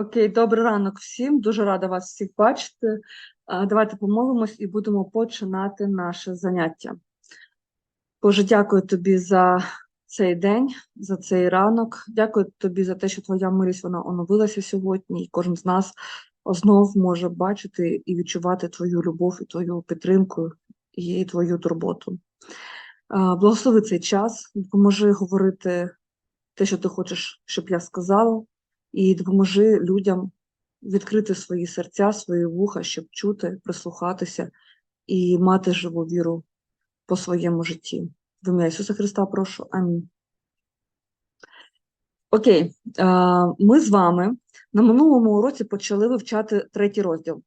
Окей, добрий ранок всім. Дуже рада вас всіх бачити. Давайте помолимось і будемо починати наше заняття. Боже, дякую тобі за цей день, за цей ранок. Дякую тобі за те, що твоя милість вона оновилася сьогодні, і кожен з нас знов може бачити і відчувати твою любов, і твою підтримку, і твою турботу. Благослови цей час, допоможи говорити те, що ти хочеш, щоб я сказала і допоможи людям відкрити свої серця, свої вуха, щоб чути, прислухатися і мати живу віру по своєму житті. В ім'я Ісуса Христа прошу. Амінь. Окей, ми з вами на минулому уроці почали вивчати третій розділ.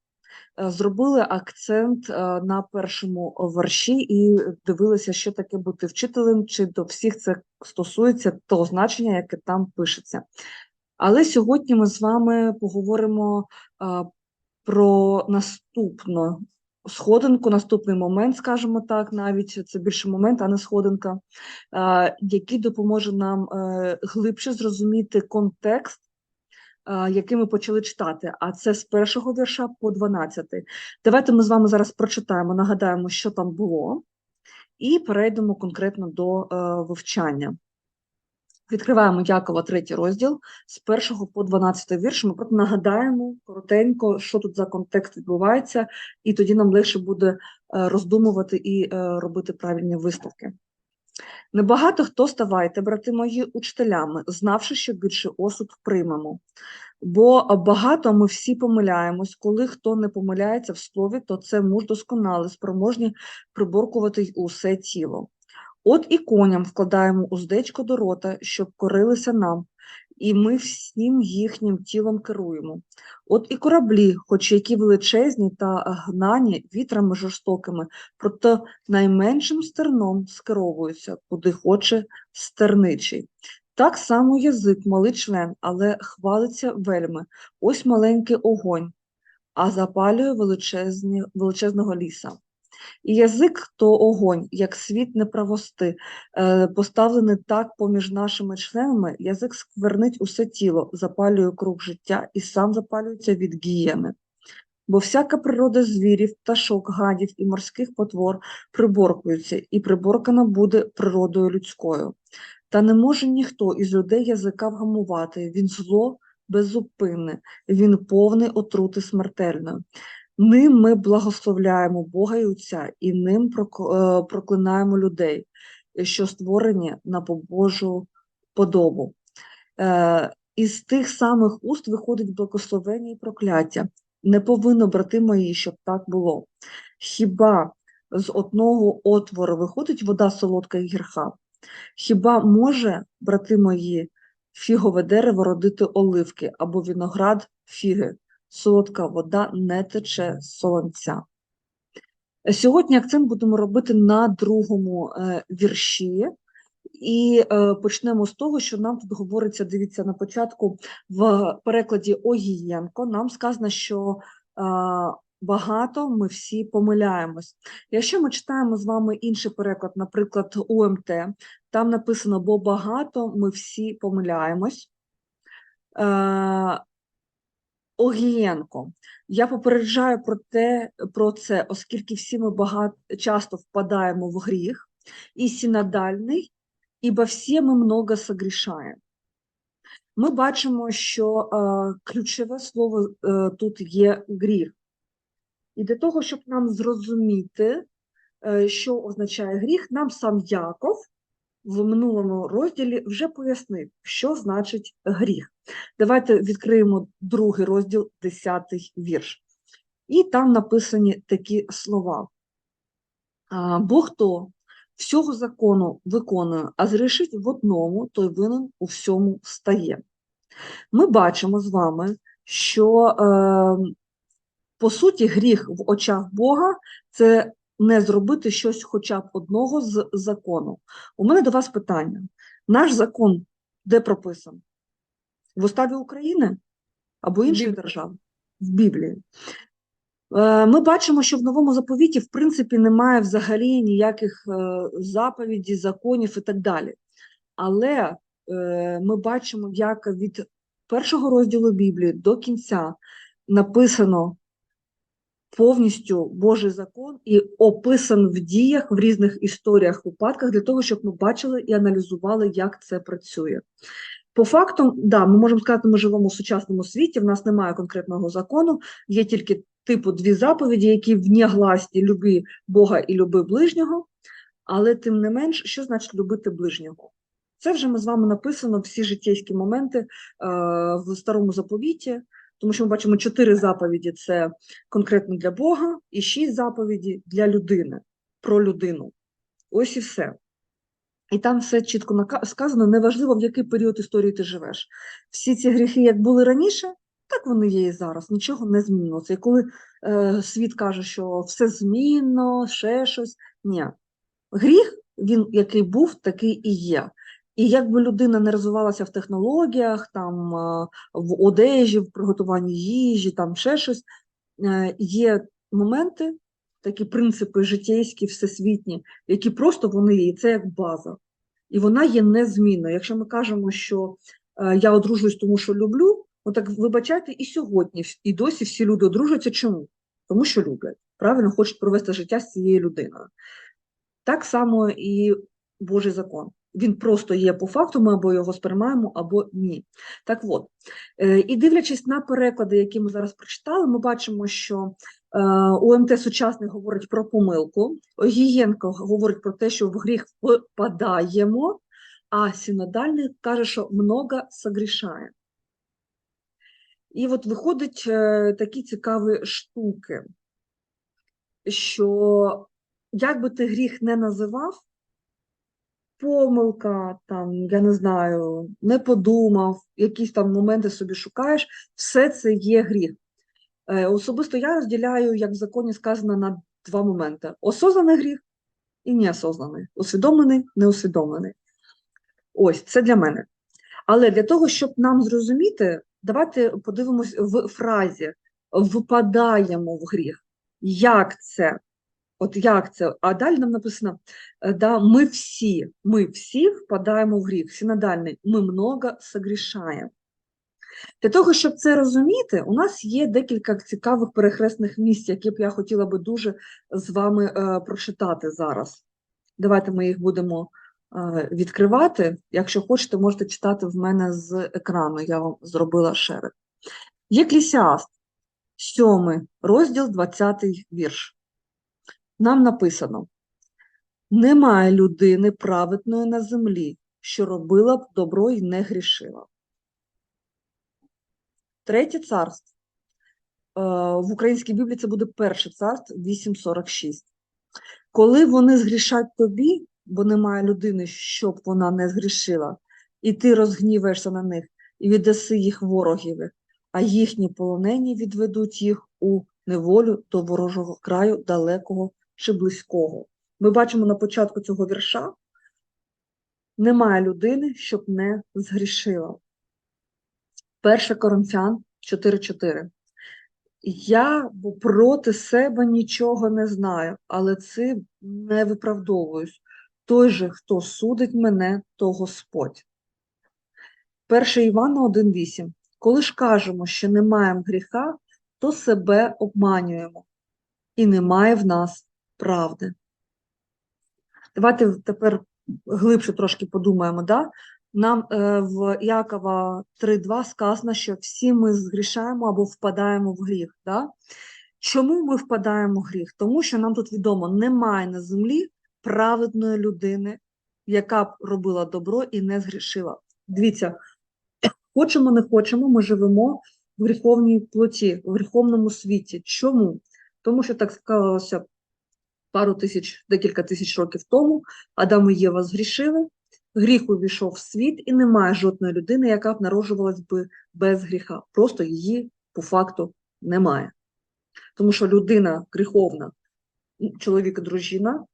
Е, Зробили акцент е, на першому верші і дивилися, що таке бути вчителем, чи до всіх це стосується того значення, яке там пишеться. Але сьогодні ми з вами поговоримо про наступну сходинку, наступний момент, скажімо так, навіть це більше момент, а не сходинка, який допоможе нам е, глибше зрозуміти контекст, який ми почали читати. А це з першого вірша по 12. Давайте ми з вами зараз прочитаємо, нагадаємо, що там було, і перейдемо конкретно до е, вивчання. Відкриваємо Якова третій розділ з першого по 12 вірш. Ми просто нагадаємо коротенько, що тут за контекст відбувається, і тоді нам легше буде е, роздумувати і е, робити правильні висновки. Небагато хто ставайте, брати мої, учителями, знавши, що більше осуд приймемо. Бо багато ми всі помиляємось, коли хто не помиляється в слові, то це муж досконалий, спроможні приборкувати усе тіло. От і коням вкладаємо уздечко до рота, щоб корилися нам, і ми всім їхнім тілом керуємо. От і кораблі, хоч які величезні та гнані вітрами жорстокими, проте найменшим стерном скеровуються, куди хоче стерничий. Так само язик малий член, але хвалиться вельми. Ось маленький огонь, а запалює величезні, величезного ліса. І язик то огонь, як світ неправости, е, поставлений так поміж нашими членами, язик сквернить усе тіло, запалює круг життя і сам запалюється від гієни. Бо всяка природа звірів, пташок, гадів і морських потвор приборкується, і приборкана буде природою людською. Та не може ніхто із людей язика вгамувати, він зло беззупинне, він повний отрути смертельної. Ним ми благословляємо Бога і Отця, і ним проклинаємо людей, що створені на Божу подобу. Е, із тих самих уст виходить благословення і прокляття. Не повинно, брати мої, щоб так було. Хіба з одного отвору виходить вода солодка і гірка? Хіба може, брати мої, фігове дерево родити оливки або виноград фіги? Солодка вода не тече з солонця. Сьогодні акцент будемо робити на другому е, вірші, і е, почнемо з того, що нам тут говориться, дивіться, на початку в перекладі Огієнко, нам сказано, що е, багато ми всі помиляємось. Якщо ми читаємо з вами інший переклад, наприклад, УМТ, там написано, бо багато ми всі помиляємось. Огієнко. Я попереджаю про те, про це, оскільки всі ми багато часто впадаємо в гріх, і синодальний, ібо всі ми много согрішаємо. Ми бачимо, що е, ключове слово е, тут є гріх. І для того, щоб нам зрозуміти, е, що означає гріх, нам сам Яков в минулому розділі вже пояснив, що значить гріх. Давайте відкриємо другий розділ, 10 вірш. І там написані такі слова. Бо хто всього закону виконує, а зрішить в одному, той винен у всьому стає. Ми бачимо з вами, що, е, по суті, гріх в очах Бога це не зробити щось хоча б одного з закону. У мене до вас питання: наш закон де прописан? В уставі України або іншої держави? В Біблії. Е, ми бачимо, що в новому заповіті, в принципі, немає взагалі ніяких е, заповідей, законів і так далі. Але е, ми бачимо, як від першого розділу Біблії до кінця написано повністю Божий закон і описан в діях, в різних історіях, випадках для того, щоб ми бачили і аналізували, як це працює. По факту, да, ми можемо сказати, ми живемо в сучасному світі, в нас немає конкретного закону, є тільки типу дві заповіді, які внягласні люби Бога і люби ближнього, але тим не менш, що значить любити ближнього? Це вже ми з вами написано всі життєйські моменти е, в старому заповіті, тому що ми бачимо чотири заповіді це конкретно для Бога, і шість заповіді для людини, про людину. Ось і все. І там все чітко сказано, неважливо, в який період історії ти живеш. Всі ці гріхи, як були раніше, так вони є і зараз. Нічого не змінилося. І коли е, світ каже, що все змінно, ще щось, ні. Гріх, він який був, такий і є. І якби людина не розвивалася в технологіях, там, е, в одежі, в приготуванні їжі, там ще щось, е, є моменти, такі принципи життєйські, всесвітні, які просто вони є, і це як база. І вона є незмінною. Якщо ми кажемо, що е, я одружуюсь, тому що люблю, ну так вибачайте, і сьогодні, і досі всі люди одружуються. Чому? Тому що люблять. Правильно хочуть провести життя з цією людиною. Так само і Божий закон. Він просто є по факту, ми або його сприймаємо, або ні. Так от, е, і дивлячись на переклади, які ми зараз прочитали, ми бачимо, що е, УМТ сучасний говорить про помилку, Огієнко говорить про те, що в гріх впадаємо, а синодальний каже, що много согрішає. І от виходить е, такі цікаві штуки, що як би ти гріх не називав, помилка, там, я не знаю, не подумав, якісь там моменти собі шукаєш, все це є гріх. Е, Особисто я розділяю, як в законі сказано, на два моменти: осознаний гріх і неосознаний, усвідомлений, неусвідомлений. Ось це для мене. Але для того, щоб нам зрозуміти, давайте подивимось в фразі впадаємо в гріх. Як це? От як це? А далі нам написано: е, да, ми всі, ми всі впадаємо в гріх. Синодальний, ми много согрішаємо. Для того, щоб це розуміти, у нас є декілька цікавих перехресних місць, які б я хотіла би дуже з вами е, прочитати зараз. Давайте ми їх будемо е, відкривати. Якщо хочете, можете читати в мене з екрану. Я вам зробила шеред. Єклісіаст, 7 розділ, 20 вірш. Нам написано: немає людини праведної на землі, що робила б добро і не грішила. Третє царство. Е, В українській Біблії це буде перше царство 8.46. Коли вони згрішать тобі, бо немає людини, щоб вона не згрішила, і ти розгніваєшся на них і віддаси їх ворогові, а їхні полонені відведуть їх у неволю до ворожого краю далекого чи близького. Ми бачимо на початку цього вірша: немає людини, щоб не згрішила. 1 Коринфян 4.4. Я проти себе нічого не знаю, але цим не виправдовуюсь. Той же, хто судить мене, то Господь. 1 Івана 1.8. Коли ж кажемо, що не маємо гріха, то себе обманюємо, і немає в нас правди. Давайте тепер глибше трошки подумаємо. Да? Нам е, в Якова 3.2 сказано, що всі ми згрішаємо або впадаємо в гріх. Да? Чому ми впадаємо в гріх? Тому що нам тут відомо, немає на землі праведної людини, яка б робила добро і не згрішила. Дивіться, хочемо, не хочемо, ми живемо в гріховній плоті, в гріховному світі. Чому? Тому що так склалося пару тисяч, декілька тисяч років тому Адам і Єва згрішили, гріх увійшов в світ, і немає жодної людини, яка б народжувалась би без гріха. Просто її по факту немає. Тому що людина гріховна, чоловік і дружина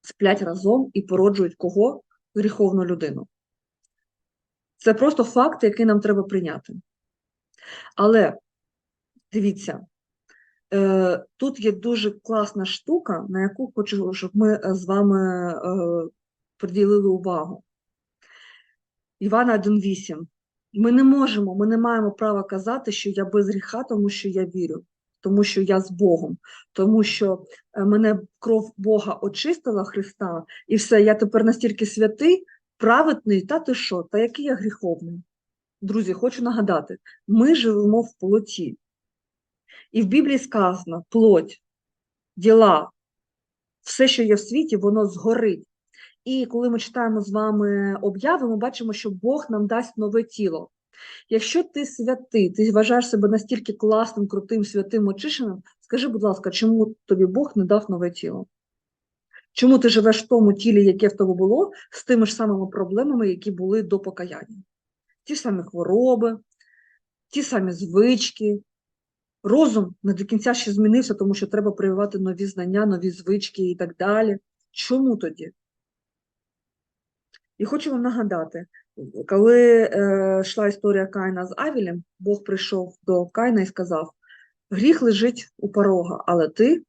сплять разом і породжують кого? Гріховну людину. Це просто факт, який нам треба прийняти. Але дивіться, тут є дуже класна штука, на яку хочу, щоб ми з вами е, приділили увагу. Івана 1.8. Ми не можемо, ми не маємо права казати, що я без гріха, тому що я вірю, тому що я з Богом, тому що е, мене кров Бога очистила Христа, і все, я тепер настільки святий, праведний, та ти що, та який я гріховний. Друзі, хочу нагадати, ми живемо в плоті. І в Біблії сказано: плоть, діла, все, що є в світі, воно згорить. І коли ми читаємо з вами обяви, ми бачимо, що Бог нам дасть нове тіло. Якщо ти святий, ти вважаєш себе настільки класним, крутим, святим, очищеним, скажи, будь ласка, чому тобі Бог не дав нове тіло? Чому ти живеш в тому тілі, яке в тебе було, з тими ж самими проблемами, які були до покаяння? Ті ж самі хвороби, ті самі звички. Розум не до кінця ще змінився, тому що треба прививати нові знання, нові звички і так далі. Чому тоді? І хочу вам нагадати, коли е, йшла історія Каїна з Авілем, Бог прийшов до Каїна і сказав: гріх лежить у порога, але ти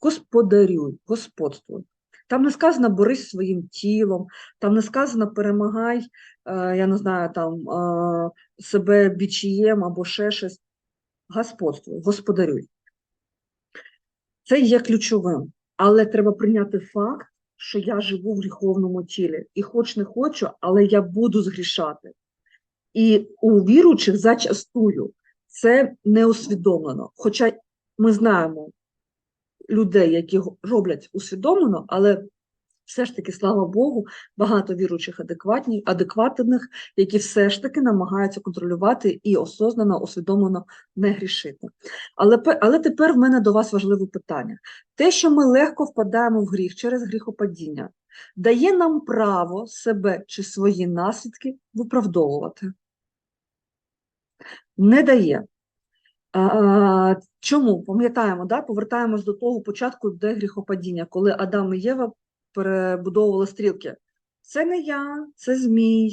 господарюй, господствуй. Там не сказано борись своїм тілом, там не сказано перемагай, е, я не знаю, там е, себе бічієм або ще щось. Господствуй, господарюй. Це є ключовим, але треба прийняти факт, що я живу в гріховному тілі. І хоч не хочу, але я буду згрішати. І у віруючих зачастую це не усвідомлено. Хоча ми знаємо людей, які роблять усвідомлено, але все ж таки, слава Богу, багато віруючих адекватних, які все ж таки намагаються контролювати і осознано, усвідомлено не грішити. Але, але тепер в мене до вас важливе питання. Те, що ми легко впадаємо в гріх через гріхопадіння, дає нам право себе чи свої наслідки виправдовувати? Не дає. Чому? Пам'ятаємо, да? повертаємось до того початку, де гріхопадіння, коли Адам і Єва перебудовували стрілки. Це не я, це змій,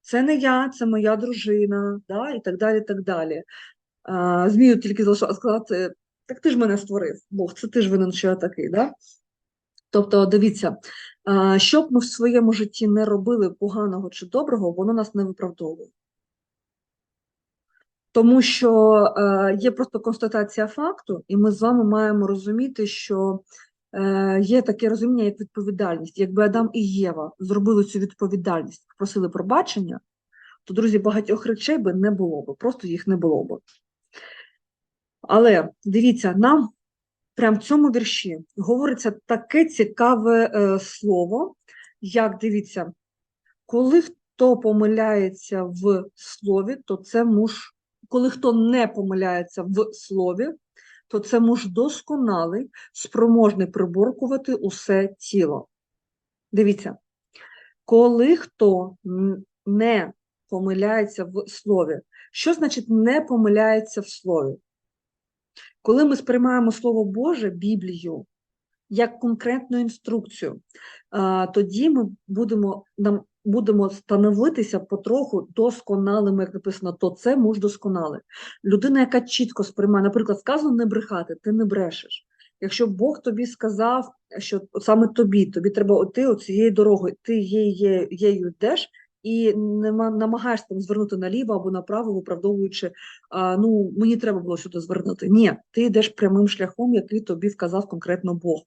це не я, це моя дружина, да? і так далі. так далі. А, змію тільки залишилось сказати, так ти ж мене створив, Бог, це ти ж винен, що я такий. Да? Тобто, дивіться, що б ми в своєму житті не робили поганого чи доброго, воно нас не виправдовує. Тому що е, є просто констатація факту, і ми з вами маємо розуміти, що є таке розуміння, як відповідальність. Якби Адам і Єва зробили цю відповідальність, просили пробачення, то, друзі, багатьох речей би не було б, просто їх не було б. Але дивіться, нам прямо в цьому вірші говориться таке цікаве е, слово, як дивіться, коли хто помиляється в слові, то це муж коли хто не помиляється в слові, то це муж досконалий, спроможний приборкувати усе тіло. Дивіться, коли хто не помиляється в слові, що значить не помиляється в слові? Коли ми сприймаємо Слово Боже, Біблію, як конкретну інструкцію, тоді ми будемо нам будемо становитися потроху досконалими, як написано, то це муж досконалий. Людина, яка чітко сприймає, наприклад, сказано не брехати, ти не брешеш. Якщо Бог тобі сказав, що саме тобі, тобі треба йти оцією дорогою, ти є, єю йдеш, і нема, намагаєшся там звернути наліво або направо, виправдовуючи, а, ну мені треба було сюди звернути. Ні, ти йдеш прямим шляхом, який тобі вказав конкретно Бог.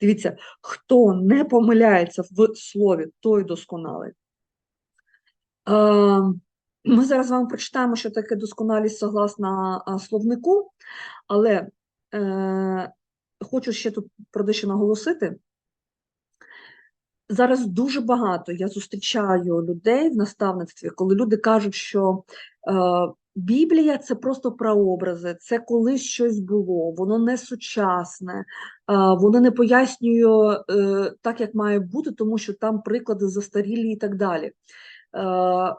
Дивіться, хто не помиляється в слові, той досконалий. Е, Ми зараз вам прочитаємо, що таке досконалість согласно словнику, але е, хочу ще тут про дещо наголосити. Зараз дуже багато я зустрічаю людей в наставництві, коли люди кажуть, що е, Біблія це просто прообрази, це колись щось було, воно не сучасне, е, воно не пояснює е, так, як має бути, тому що там приклади застарілі і так далі. Е,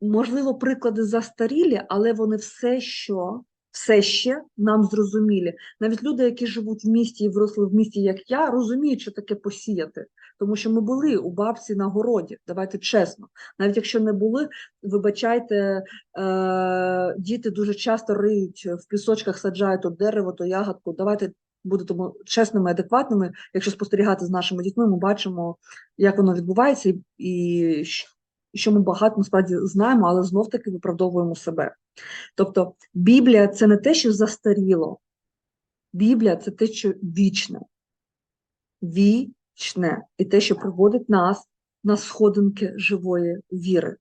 можливо, приклади застарілі, але вони все, що, все ще нам зрозумілі. Навіть люди, які живуть в місті і виросли в місті, як я, розуміють, що таке посіяти. Тому що ми були у бабці на городі, давайте чесно. Навіть якщо не були, вибачайте, е, діти дуже часто риють в пісочках, саджають то дерево, то ягодку. Давайте будемо чесними, адекватними. Якщо спостерігати з нашими дітьми, ми бачимо, як воно відбувається, і, що ми багато насправді знаємо, але знов таки виправдовуємо себе. Тобто Біблія це не те, що застаріло. Біблія це те, що вічне. Вічне. І те, що приводить нас на сходинки живої віри.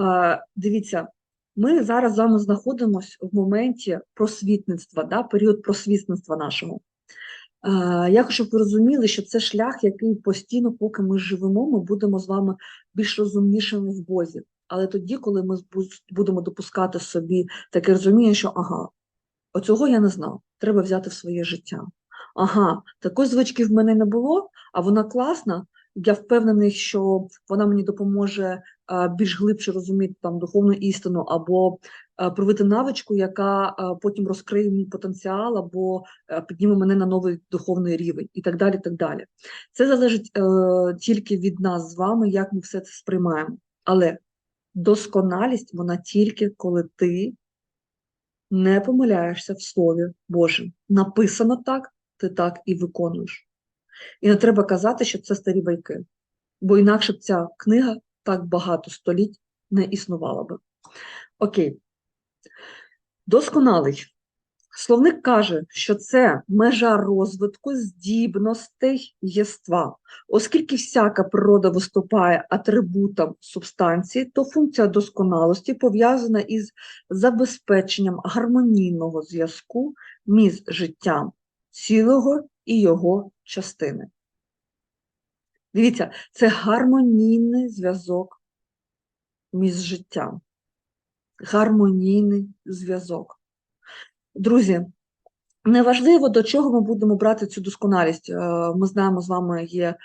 Е, Дивіться, ми зараз з вами знаходимося в моменті просвітництва, да, період просвітництва нашого. Я хочу, щоб ви розуміли, що це шлях, який постійно, поки ми живемо, ми будемо з вами більш розумнішими в Бозі. Але тоді, коли ми будемо допускати собі таке розуміння, що ага, оцього я не знав, треба взяти в своє життя. Ага, такої звички в мене не було, а вона класна. Я впевнений, що вона мені допоможе більш глибше розуміти там духовну істину, або а, навичку, яка потім розкриє мій потенціал, або підніме мене на новий духовний рівень, і так далі. так далі. Це залежить е, тільки від нас з вами, як ми все це сприймаємо. Але досконалість вона тільки коли ти не помиляєшся в Слові Божому. Написано так, ти так і виконуєш. І не треба казати, що це старі байки, бо інакше б ця книга так багато століть не існувала би. Окей. Досконалий. Словник каже, що це межа розвитку здібностей єства. Оскільки всяка природа виступає атрибутом субстанції, то функція досконалості пов'язана із забезпеченням гармонійного зв'язку між життям цілого і його частини. Дивіться, це гармонійний зв'язок між життям. Гармонійний зв'язок. Друзі, неважливо, до чого ми будемо брати цю досконалість. Е, Ми знаємо, з вами є е,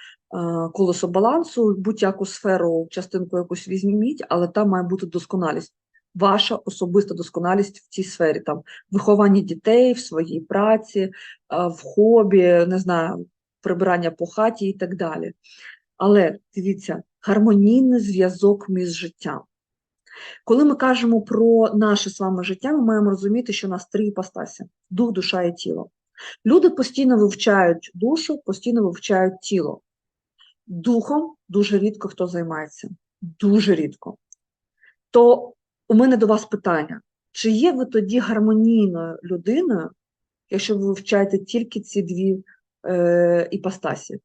колесо балансу, будь-яку сферу, частинку якусь візьміть, але там має бути досконалість. Ваша особиста досконалість в цій сфері, там виховання дітей в своїй праці, е, в хобі, не знаю, прибирання по хаті і так далі. Але дивіться, гармонійний зв'язок між життям. Коли ми кажемо про наше з вами життя, ми маємо розуміти, що у нас три іпостасі – дух, душа і тіло. Люди постійно вивчають душу, постійно вивчають тіло. Духом дуже рідко хто займається. Дуже рідко. То у мене до вас питання: чи є ви тоді гармонійною людиною, якщо ви вивчаєте тільки ці дві е, іпостасі?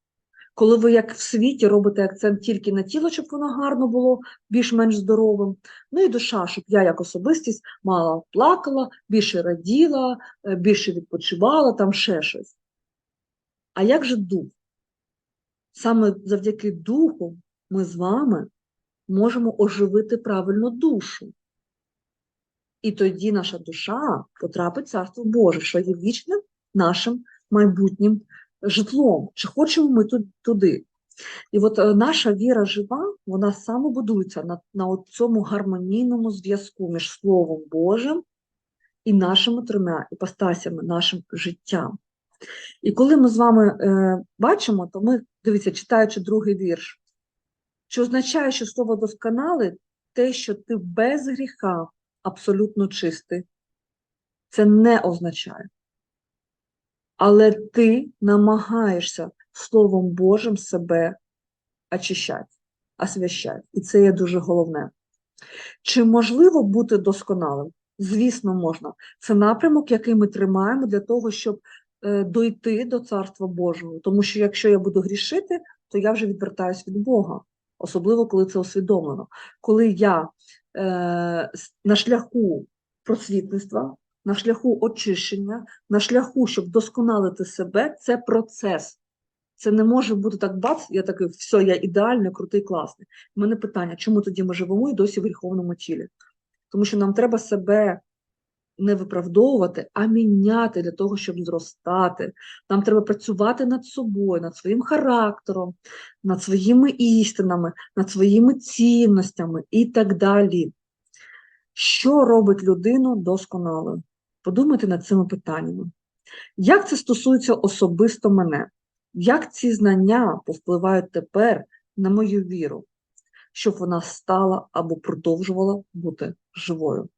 Коли ви, як в світі, робите акцент тільки на тіло, щоб воно гарно було, більш-менш здоровим, ну і душа, щоб я як особистість мало плакала, більше раділа, е, більше відпочивала, там ще щось. А як же дух? Саме завдяки духу ми з вами можемо оживити правильно душу. І тоді наша душа потрапить в Царство Боже, що є вічним нашим майбутнім житлом, чи хочемо ми туди. І от е, наша віра жива, вона саме будується на, на цьому гармонійному зв'язку між Словом Божим і нашими трьома іпостасями, нашим життям. І коли ми з вами е, бачимо, то ми, дивіться, читаючи другий вірш, що означає, що слово досконале те, що ти без гріха абсолютно чистий. Це не означає але ти намагаєшся Словом Божим себе очищати, освящати. І це є дуже головне. Чи можливо бути досконалим? Звісно, можна. Це напрямок, який ми тримаємо для того, щоб е, дойти до Царства Божого. Тому що якщо я буду грішити, то я вже відвертаюсь від Бога, особливо коли це усвідомлено. Коли я е, на шляху просвітництва, на шляху очищення, на шляху, щоб досконалити себе, це процес. Це не може бути так бац, я такий, все, я ідеальний, крутий, класний. У мене питання, чому тоді ми живемо і досі в гріховному тілі? Тому що нам треба себе не виправдовувати, а міняти для того, щоб зростати. Нам треба працювати над собою, над своїм характером, над своїми істинами, над своїми цінностями і так далі. Що робить людину досконалою? Подумайте над цими питаннями. Як це стосується особисто мене? Як ці знання повпливають тепер на мою віру, щоб вона стала або продовжувала бути живою?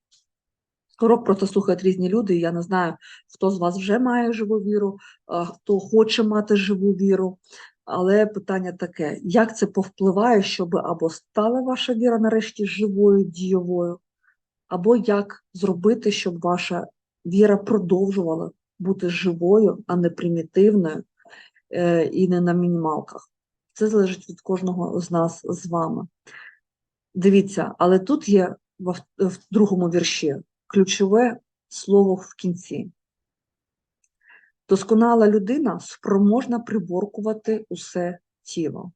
Урок про це слухають різні люди, і я не знаю, хто з вас вже має живу віру, хто хоче мати живу віру. Але питання таке: як це повпливає, щоб або стала ваша віра нарешті живою, дієвою, або як зробити, щоб ваша віра продовжувала бути живою, а не примітивною е, і не на мінімалках. Це залежить від кожного з нас з вами. Дивіться, але тут є в, другому вірші ключове слово в кінці. Досконала людина спроможна приборкувати усе тіло.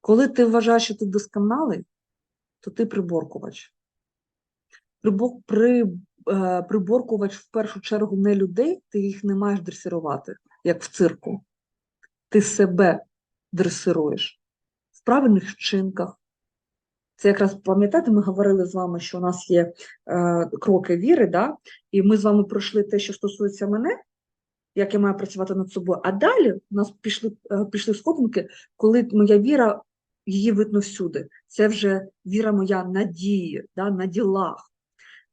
Коли ти вважаєш, що ти досконалий, то ти приборкувач. Прибо- При, е, приборкувач в першу чергу не людей, ти їх не маєш дресирувати, як в цирку. Ти себе дресируєш в правильних вчинках. Це якраз пам'ятаєте, ми говорили з вами, що у нас є е, кроки віри, да? і ми з вами пройшли те, що стосується мене, як я маю працювати над собою. А далі у нас пішли, е, пішли сходинки, коли моя віра, її видно всюди. Це вже віра моя на дії, да? на ділах.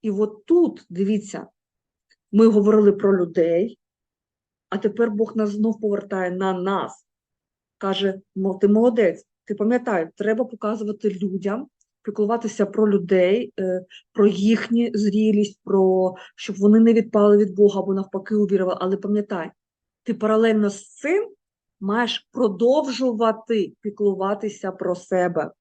І от тут, дивіться, ми говорили про людей, а тепер Бог нас знов повертає на нас. Каже, «Мо- ти молодець, ти пам'ятай, треба показувати людям, піклуватися про людей, е, про їхню зрілість, про щоб вони не відпали від Бога або навпаки увірували. Але пам'ятай, ти паралельно з цим маєш продовжувати піклуватися про себе.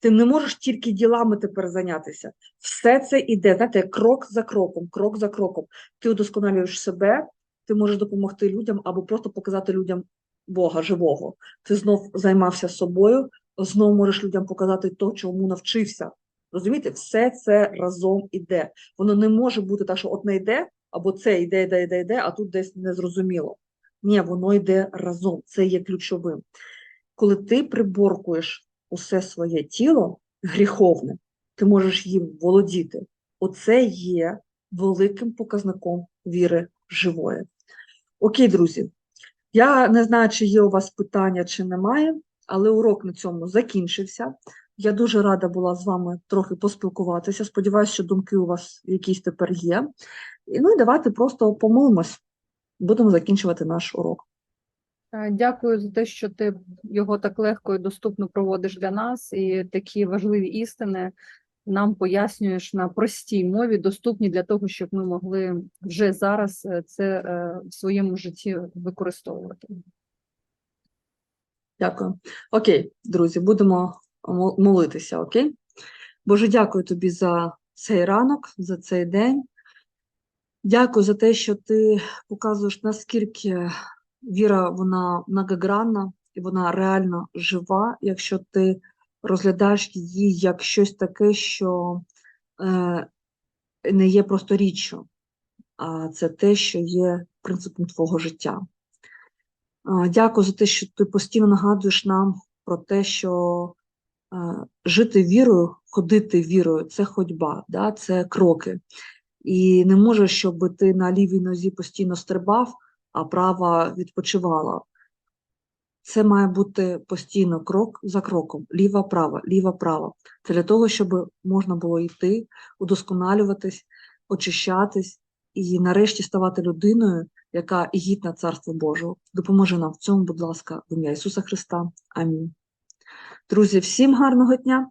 Ти не можеш тільки ділами тепер зайнятися. Все це іде, знаєте, крок за кроком, крок за кроком. Ти удосконалюєш себе, ти можеш допомогти людям або просто показати людям Бога живого. Ти знов займався собою, знов можеш людям показати то, чому навчився. Розумієте, все це разом іде. Воно не може бути так, що одне йде, або це йде, йде, йде, йде, а тут десь незрозуміло. Ні, воно йде разом. Це є ключовим. Коли ти приборкуєш усе своє тіло гріховне, ти можеш їм володіти. Оце є великим показником віри живої. Окей, друзі. Я не знаю, чи є у вас питання, чи немає, але урок на цьому закінчився. Я дуже рада була з вами трохи поспілкуватися. Сподіваюся, що думки у вас якісь тепер є. І, ну і давайте просто помилимось. Будемо закінчувати наш урок. Е, Дякую за те, що ти його так легко і доступно проводиш для нас, і такі важливі істини нам пояснюєш на простій мові, доступні для того, щоб ми могли вже зараз е, це е, в своєму житті використовувати. Дякую. Окей, друзі, будемо молитися, окей? Боже, дякую тобі за цей ранок, за цей день. Дякую за те, що ти показуєш, наскільки віра вона многогранна і вона реально жива, якщо ти розглядаєш її як щось таке, що е, не є просто річчю, а це те, що є принципом твого життя. Дякую за те, що ти постійно нагадуєш нам про те, що е, жити вірою, ходити вірою це ходьба, да? це кроки. І не може, щоб ти на лівій нозі постійно стрибав, права відпочивала. Це має бути постійно крок за кроком, ліва, права, ліва, права. Це для того, щоб можна було йти, удосконалюватись, очищатись і нарешті ставати людиною, яка гідна Царства Божого. Допоможи нам в цьому, будь ласка, в ім'я Ісуса Христа. Амінь. Друзі, всім гарного дня!